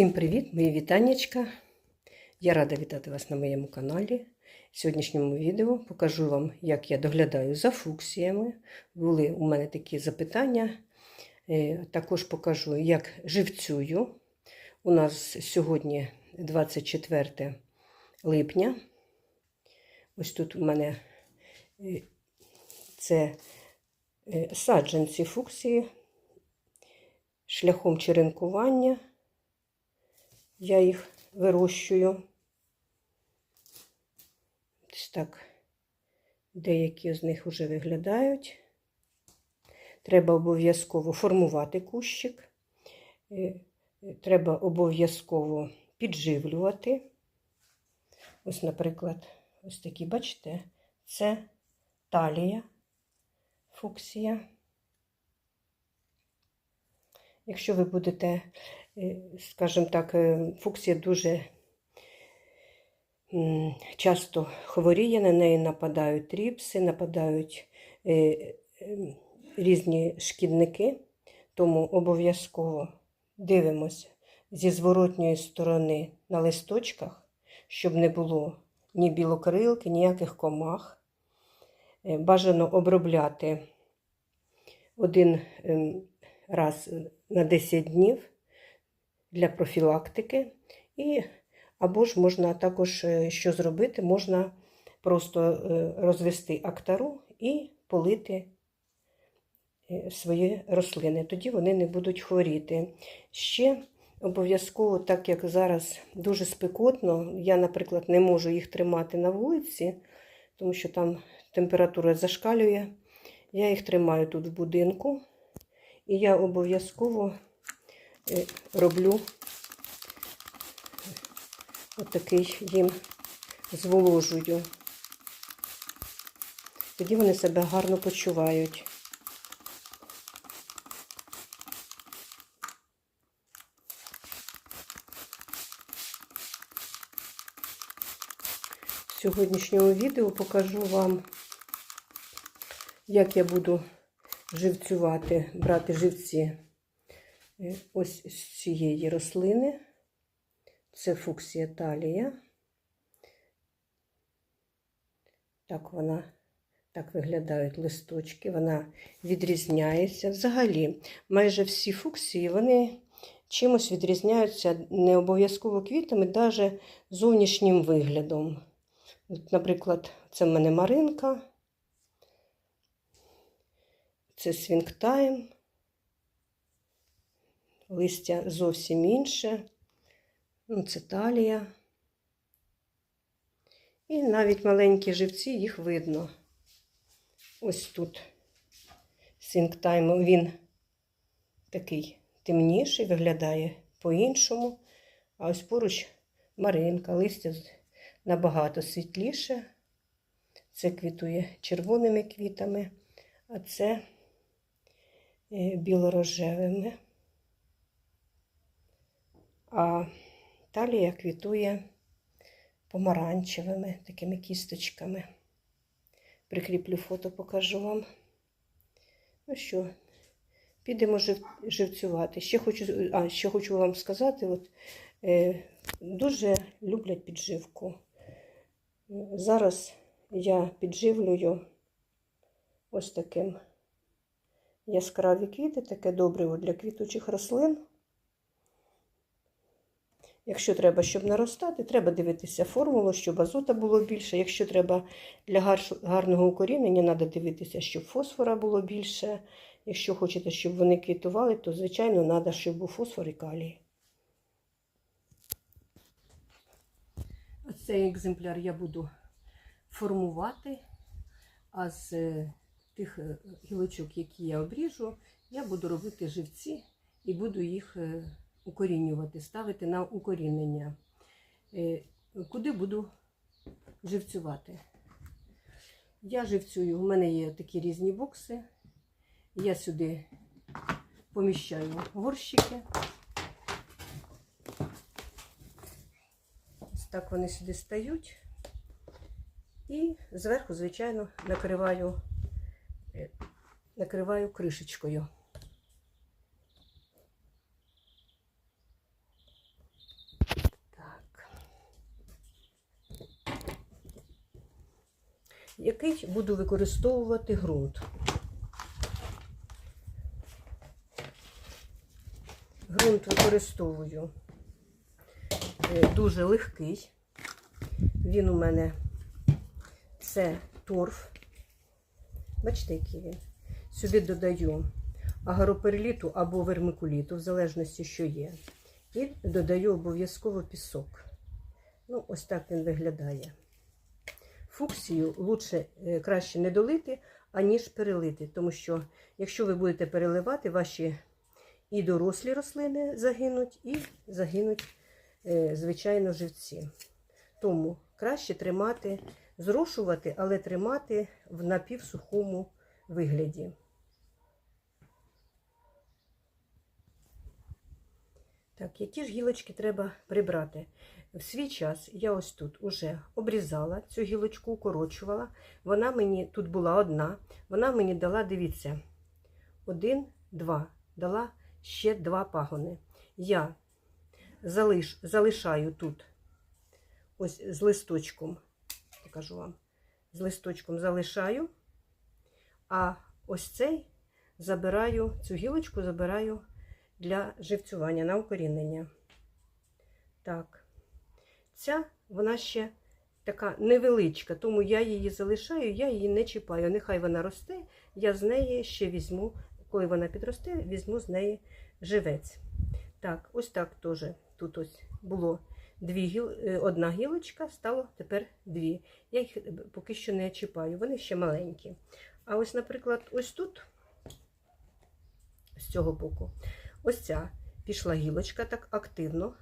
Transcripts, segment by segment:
Всім привіт, мої вітаннячка. Я рада вітати вас на моєму каналі. В сьогоднішньому відео покажу вам, як я доглядаю за фуксіями. Були у мене такі запитання. Е, Також покажу, як живцюю. У нас сьогодні 24 липня. Ось тут у мене е, це е, саджанці фуксії шляхом черенкування. Я їх вирощую. Ось так деякі з них вже виглядають. Треба обов'язково формувати кущик. Е, Треба обов'язково підживлювати. Ось, наприклад, ось такі, бачите, це талія фуксія. Якщо ви будете, скажімо так, фуксія дуже часто хворіє, на неї нападають тріпси, нападають різні шкідники, тому обов'язково дивимося зі зворотньої сторони на листочках, щоб не було ні білокрилки, ніяких комах. Бажано обробляти один раз на 10 днів для профілактики. І, або ж можна також що зробити, можна просто розвести актару і полити свої рослини. Тоді вони не будуть хворіти. Ще обов'язково, так як зараз дуже спекотно, я, наприклад, не можу їх тримати на вулиці, тому що там температура зашкалює. Я їх тримаю тут в будинку. І я обов'язково роблю отакий їм зволожую. Тоді вони себе гарно почувають. В сьогоднішньому відео покажу вам, як я буду живцювати, брати живці ось з цієї рослини. Це фуксія талія. Так вона, так виглядають листочки, вона відрізняється. Взагалі, майже всі фуксії, вони чимось відрізняються не обов'язково квітами, навіть зовнішнім виглядом. От, Наприклад, це в мене маринка. Це свінгтайм, листя зовсім інше, ну, це талія. І навіть маленькі живці, їх видно. Ось тут свінгтайм, він такий темніший, виглядає по-іншому. А ось поруч маринка, листя набагато світліше. Це квітує червоними квітами, а це білорожевими, а талія квітує помаранчевими такими кісточками. Прикріплю фото, покажу вам. Ну що, підемо жив, живцювати. Ще хочу, а, ще хочу вам сказати, от, е, дуже люблять підживку. Зараз я підживлюю ось таким яскраві квіти, таке добриво для квітучих рослин. Якщо треба, щоб наростати, треба дивитися формулу, щоб азота було більше. Якщо треба для гарного укорінення, треба дивитися, щоб фосфора було більше. Якщо хочете, щоб вони квітували, то, звичайно, треба, щоб був фосфор і калій. Цей екземпляр я буду формувати, а з тих гілочок, які я обріжу, я буду робити живці і буду їх укорінювати, ставити на укорінення. Куди буду живцювати? Я живцюю, у мене є такі різні бокси. Я сюди поміщаю горщики. Ось так вони сюди стають. І зверху, звичайно, накриваю накриваю кришечкою. Так. Який буду використовувати ґрунт? Ґрунт використовую е, дуже легкий. Він у мене це торф. Бачите, який він. Сюди додаю агароперліту або вермикуліту, в залежності, що є. І додаю обов'язково пісок. Ну, ось так він виглядає. Фуксію лучше, е, краще не долити, аніж перелити. Тому що, якщо ви будете переливати, ваші і дорослі рослини загинуть, і загинуть, е, звичайно, живці. Тому краще тримати, зрошувати, але тримати в напівсухому вигляді. Так, які ж гілочки треба прибрати? В свій час я ось тут уже обрізала цю гілочку, укорочувала. Вона мені тут була одна, вона мені дала, дивіться, один, два, дала ще два пагони. Я залиш, залишаю тут ось з листочком, покажу вам, з листочком залишаю, а ось цей забираю, цю гілочку забираю для живцювання на укорінення. Так, ця вона ще така невеличка, тому я її залишаю, я її не чіпаю. Нехай вона росте, я з неї ще візьму, коли вона підросте, візьму з неї живець. Так, ось так теж тут ось було дві гіл... е, одна гілочка, стало тепер дві. Я їх поки що не чіпаю, вони ще маленькі. А ось, наприклад, ось тут, з цього боку, ось ця пішла гілочка так активно,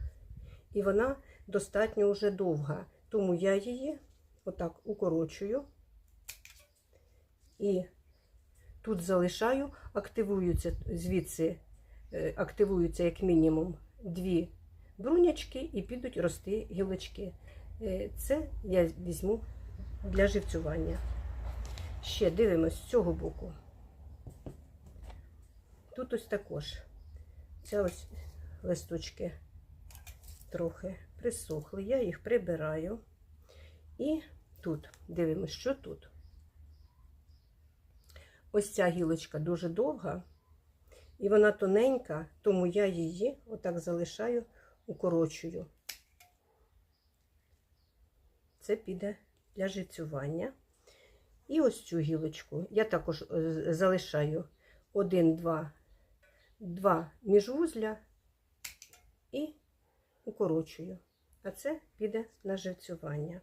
і вона достатньо вже довга. Тому я її отак укорочую і тут залишаю, активуються звідси, е, активуються як мінімум дві брунячки і підуть рости гілочки. Е, Це я візьму для живцювання. Ще дивимось з цього боку. Тут ось також ця ось листочки трохи присохли, я їх прибираю. І тут дивимось, що тут. Ось ця гілочка дуже довга, і вона тоненька, тому я її отак залишаю, укорочую. Це піде для жицювання. І ось цю гілочку я також е, залишаю один-два два міжвузля і укорочую. А це піде на живцювання.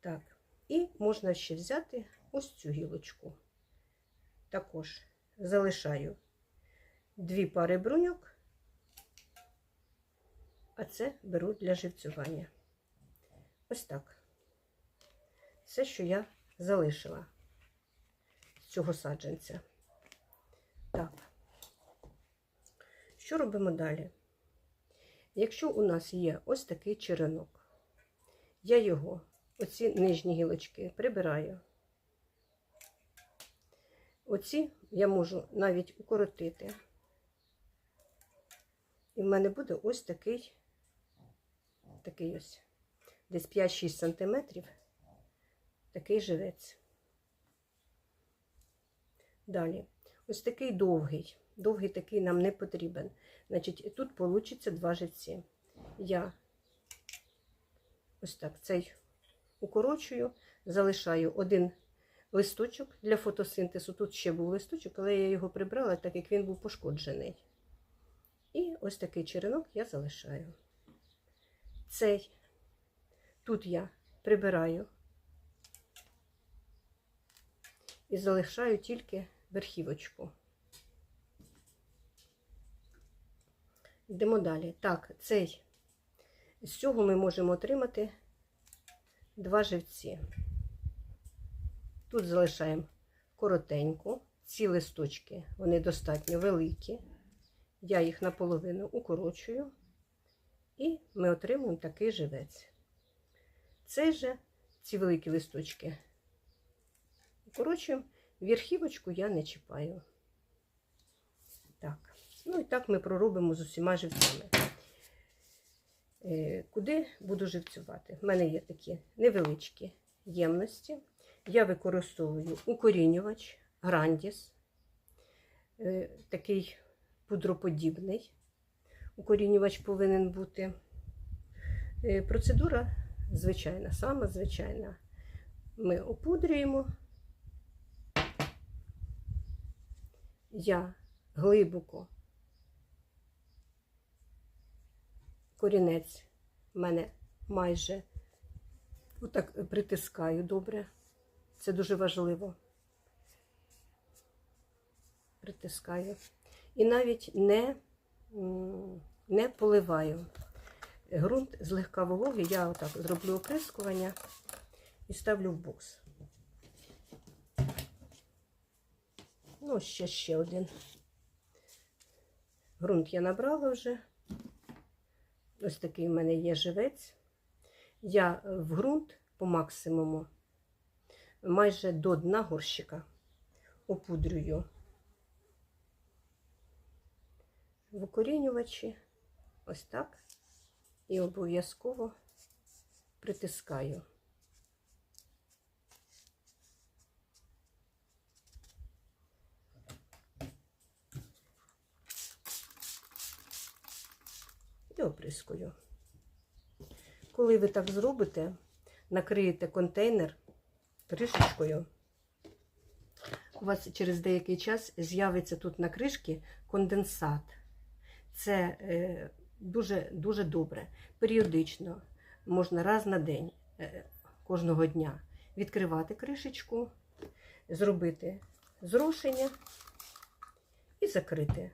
Так, і можна ще взяти ось цю гілочку. Також залишаю дві пари бруньок, а це беру для живцювання. Ось так. Все, що я залишила з цього саджанця. Так. Що робимо далі? Якщо у нас є ось такий черенок, я його, оці нижні гілочки, прибираю. Оці я можу навіть укоротити. І в мене буде ось такий, такий ось, десь 5-6 см, такий живець. Далі, ось такий довгий. Довгий такий нам не потрібен. Значить, тут вийде два живці. Я ось так цей укорочую, залишаю один листочок для фотосинтезу. Тут ще був листочок, але я його прибрала, так як він був пошкоджений. І ось такий черенок я залишаю. Цей тут я прибираю і залишаю тільки верхівочку. Йдемо далі. Так, цей, з цього ми можемо отримати два живці. Тут залишаємо коротеньку. Ці листочки, вони достатньо великі. Я їх наполовину укорочую, і ми отримуємо такий живець. Цей же, ці великі листочки укорочуємо, верхівочку я не чіпаю. Так. Ну і так ми проробимо з усіма живцями. Е, Куди буду живцювати? У мене є такі невеличкі ємності. я використовую укорінювач Грандіс, е, такий пудроподібний. Укорінювач повинен бути. Е, Процедура звичайна, сама звичайна. Ми опудрюємо. Я глибоко корінець в мене майже отак притискаю добре. Це дуже важливо. Притискаю. І навіть не, не поливаю. Грунт злегка вологий, я отак зроблю оприскування і ставлю в бокс. Ну, ще ще один. Грунт я набрала вже. Ось такий в мене є живець. Я в ґрунт по максимуму майже до дна горщика опудрюю в укорінювачі, ось так, і обов'язково притискаю. І оприскую. Коли ви так зробите, накриєте контейнер кришечкою, у вас через деякий час з'явиться тут на кришці конденсат. Це е, дуже, дуже добре. Періодично, можна раз на день, е, кожного дня відкривати кришечку, зробити зрошення і закрити.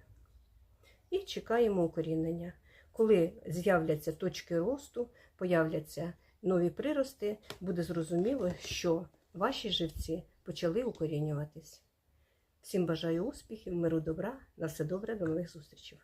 І чекаємо укорінення. Коли з'являться точки росту, появляться нові прирости, буде зрозуміло, що ваші живці почали укорінюватись. Всім бажаю успіхів, миру добра, на все добре, до нових зустрічей.